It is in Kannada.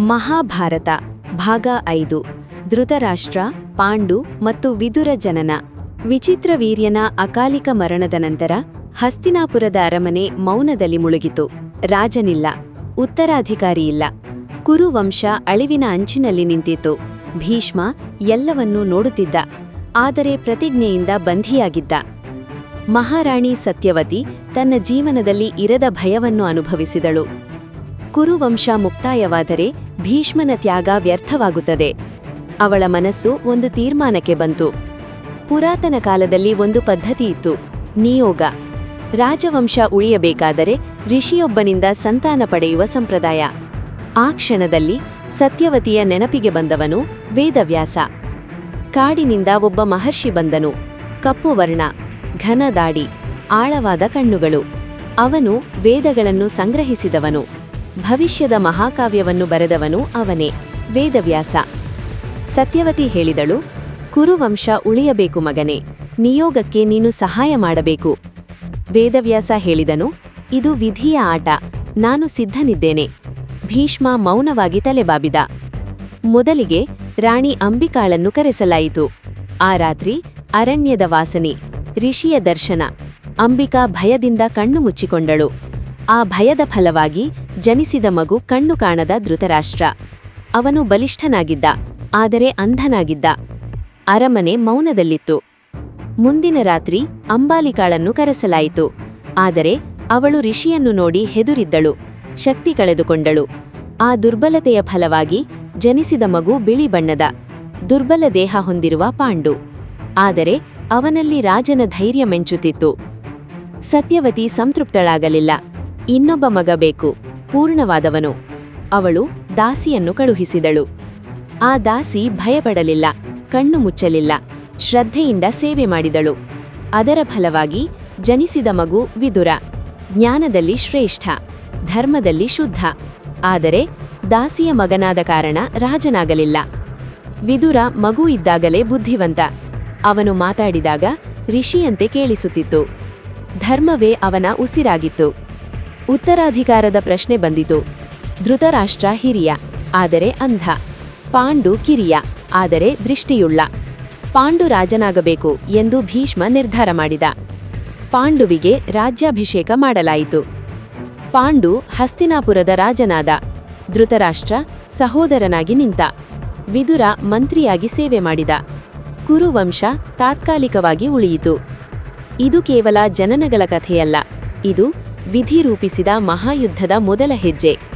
ಮಹಾಭಾರತ, ಭಾಗ ಐದು. ಧೃತರಾಷ್ಟ್ರ, ಪಾಂಡು ಮತ್ತು ವಿದುರ ಜನನ. ವಿಚಿತ್ರವೀರ್ಯನ ಅಕಾಲಿಕ ಮರಣದ ನಂತರ ಹಸ್ತಿನಾಪುರದ ಅರಮನೆ ಮೌನದಲ್ಲಿ ಮುಳುಗಿತು. ರಾಜನಿಲ್ಲ ಉತ್ತರಾಧಿಕಾರಿಯಿಲ್ಲ ಕುರುವಂಶ ಅಳಿವಿನ ಅಂಚಿನಲ್ಲಿ ನಿಂತಿತು ಭೀಷ್ಮ ಎಲ್ಲವನ್ನೂ ನೋಡುತ್ತಿದ್ದ, ಆದರೆ ಪ್ರತಿಜ್ಞೆಯಿಂದ ಬಂಧಿಯಾಗಿದ್ದ. ಮಹಾರಾಣಿ ಸತ್ಯವತಿ ತನ್ನ ಜೀವನದಲ್ಲಿ ಇರದ ಭಯವನ್ನು ಅನುಭವಿಸಿದಳು. ಕುರುವಂಶ ಮುಕ್ತಾಯವಾದರೆ ಭೀಷ್ಮನ ತ್ಯಾಗ ವ್ಯರ್ಥವಾಗುತ್ತದೆ. ಅವಳ ಮನಸ್ಸು ಒಂದು ತೀರ್ಮಾನಕ್ಕೆ ಬಂತು. ಪುರಾತನ ಕಾಲದಲ್ಲಿ ಒಂದು ಪದ್ಧತಿ ಇತ್ತು, ನಿಯೋಗ. ರಾಜವಂಶ ಉಳಿಯಬೇಕಾದರೆ ಋಷಿಯೊಬ್ಬನಿಂದ ಸಂತಾನ ಪಡೆಯುವ ಸಂಪ್ರದಾಯ. ಆ ಕ್ಷಣದಲ್ಲಿ ಸತ್ಯವತಿಯ ನೆನಪಿಗೆ ಬಂದವನು ವೇದವ್ಯಾಸ. ಕಾಡಿನಿಂದ ಒಬ್ಬ ಮಹರ್ಷಿ ಬಂದನು ಕಪ್ಪು ವರ್ಣ ಘನ ದಾಡಿ ಆಳವಾದ ಕಣ್ಣುಗಳು. ಅವನು ವೇದಗಳನ್ನು ಸಂಗ್ರಹಿಸಿದವನು. ಭವಿಷ್ಯದ ಮಹಾಕಾವ್ಯವನ್ನು ಬರೆದವನು ಅವನೇ. ವೇದವ್ಯಾಸ. ಸತ್ಯವತಿ ಹೇಳಿದಳು, ಕುರುವಂಶ ಉಳಿಯಬೇಕು ಮಗನೇ, ನಿಯೋಗಕ್ಕೆ ನೀನು ಸಹಾಯ ಮಾಡಬೇಕು. ವೇದವ್ಯಾಸ ಹೇಳಿದನು, ಇದು ವಿಧಿಯ ಆಟ, ನಾನು ಸಿದ್ಧನಿದ್ದೇನೆ. ಭೀಷ್ಮ ಮೌನವಾಗಿ ತಲೆಬಾಬಿದ. ಮೊದಲಿಗೆ ರಾಣಿ ಅಂಬಿಕಾಳನ್ನು ಕರೆಸಲಾಯಿತು. ಆ ರಾತ್ರಿ ಅರಣ್ಯದ ವಾಸನೆ ಋಷಿಯ ದರ್ಶನ, ಅಂಬಿಕಾ ಭಯದಿಂದ ಕಣ್ಣು ಮುಚ್ಚಿಕೊಂಡಳು. ಆ ಭಯದ ಫಲವಾಗಿ ಜನಿಸಿದ ಮಗು ಕಣ್ಣು ಕಾಣದ ಧೃತರಾಷ್ಟ್ರ. ಅವನು ಬಲಿಷ್ಠನಾಗಿದ್ದ, ಆದರೆ ಅಂಧನಾಗಿದ್ದ. ಅರಮನೆ ಮೌನದಲ್ಲಿತ್ತು. ಮುಂದಿನ ರಾತ್ರಿ ಅಂಬಾಲಿಕಾಳನ್ನು ಕರೆಸಲಾಯಿತು. ಆದರೆ ಅವಳು ಋಷಿಯನ್ನು ನೋಡಿ ಹೆದುರಿದ್ದಳು, ಶಕ್ತಿ ಕಳೆದುಕೊಂಡಳು. ಆ ದುರ್ಬಲತೆಯ ಫಲವಾಗಿ ಜನಿಸಿದ ಮಗು ಬಿಳಿ ಬಣ್ಣದ, ದುರ್ಬಲ ದೇಹ ಹೊಂದಿರುವ ಪಾಂಡು. ಆದರೆ ಅವನಲ್ಲಿ ರಾಜನ ಧೈರ್ಯ ಮೆಂಚುತ್ತಿತ್ತು. ಸತ್ಯವತಿ ಸಂತೃಪ್ತಳಾಗಲಿಲ್ಲ. ಇನ್ನೊಬ್ಬ ಮಗ ಬೇಕು, ಪೂರ್ಣವಾದವನು. ಅವಳು ದಾಸಿಯನ್ನು ಕಳುಹಿಸಿದಳು. ಆ ದಾಸಿ ಭಯಪಡಲಿಲ್ಲ, ಕಣ್ಣು ಮುಚ್ಚಲಿಲ್ಲ, ಶ್ರದ್ಧೆಯಿಂದ ಸೇವೆ ಮಾಡಿದಳು. ಅದರ ಫಲವಾಗಿ ಜನಿಸಿದ ಮಗು ವಿದುರ, ಜ್ಞಾನದಲ್ಲಿ ಶ್ರೇಷ್ಠ, ಧರ್ಮದಲ್ಲಿ ಶುದ್ಧ. ಆದರೆ ದಾಸಿಯ ಮಗನಾದ ಕಾರಣ ರಾಜನಾಗಲಿಲ್ಲ. ವಿದುರ ಮಗು ಇದ್ದಾಗಲೇ ಬುದ್ಧಿವಂತ. ಅವನು ಮಾತಾಡಿದಾಗ ಋಷಿಯಂತೆ ಕೇಳಿಸುತ್ತಿತ್ತು. ಧರ್ಮವೇ ಅವನ ಉಸಿರಾಗಿತ್ತು. ಉತ್ತರಾಧಿಕಾರದ ಪ್ರಶ್ನೆ ಬಂದಿತು. ಧೃತರಾಷ್ಟ್ರ ಹಿರಿಯ, ಆದರೆ ಅಂಧ. ಪಾಂಡು ಕಿರಿಯ, ಆದರೆ ದೃಷ್ಟಿಯುಳ್ಳ. ಪಾಂಡು ರಾಜನಾಗಬೇಕು ಎಂದು ಭೀಷ್ಮ ನಿರ್ಧಾರ ಮಾಡಿದ. ಪಾಂಡುವಿಗೆ ರಾಜ್ಯಾಭಿಷೇಕ ಮಾಡಲಾಯಿತು. ಪಾಂಡು ಹಸ್ತಿನಾಪುರದ ರಾಜನಾದ. ಧೃತರಾಷ್ಟ್ರ ಸಹೋದರನಾಗಿ ನಿಂತ. ವಿದುರ ಮಂತ್ರಿಯಾಗಿ ಸೇವೆ ಮಾಡಿದ. ಕುರುವಂಶ ತಾತ್ಕಾಲಿಕವಾಗಿ ಉಳಿಯಿತು. ಇದು ಕೇವಲ ಜನನಗಳ ಕಥೆಯಲ್ಲ, ಇದು ವಿಧಿ ರೂಪಿಸಿದ ಮಹಾಯುದ್ಧದ ಮೊದಲ ಹೆಜ್ಜೆ.